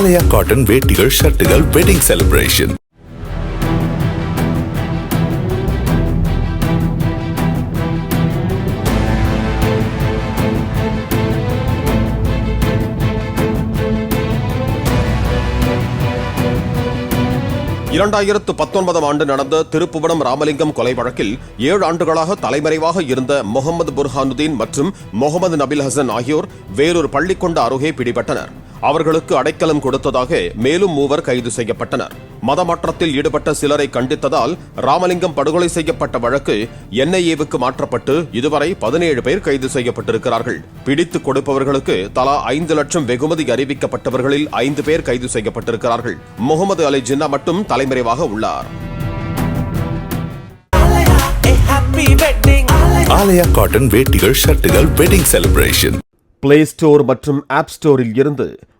ஆலயா cotton வேட்டிகள் ஷர்ட்டுகள் wedding celebration இரண்டாயிரத்து பத்தொன்பதாம் ஆண்டு நடந்த திருப்புவனம் ராமலிங்கம் கொலை வழக்கில் ஏழு ஆண்டுகளாக தலைமறைவாக இருந்த முகமது புர்ஹானுதீன் மற்றும் முகமது நபில் ஹசன் ஆகியோர் வேறொரு பள்ளிக்கொண்ட அருகே பிடிபட்டனர். அவர்களுக்கு அடைக்கலம் கொடுத்ததாக மேலும் மூவர் கைது செய்யப்பட்டனர். மதமாற்றத்தில் ஈடுபட்ட சிலரை கண்டித்ததால் ராமலிங்கம் படுகொலை செய்யப்பட்ட வழக்கு என்ஐஏவுக்கு மாற்றப்பட்டு இதுவரை பதினேழு பேர் கைது செய்யப்பட்டிருக்கிறார்கள். பிடித்துக் கொடுப்பவர்களுக்கு தலா ஐந்து லட்சம் வெகுமதி அறிவிக்கப்பட்டவர்களில் ஐந்து பேர் கைது செய்யப்பட்டிருக்கிறார்கள். முகமது அலி ஜின்னா மட்டும் தலைமறைவாக உள்ளார். ஆலயா காட்டன் வேட்டிகள் ஷர்ட்டுகள் வெட்டிங் செலிப்ரேஷன் பிளே ஸ்டோர் மற்றும் ஆப் ஸ்டோரில் இருந்து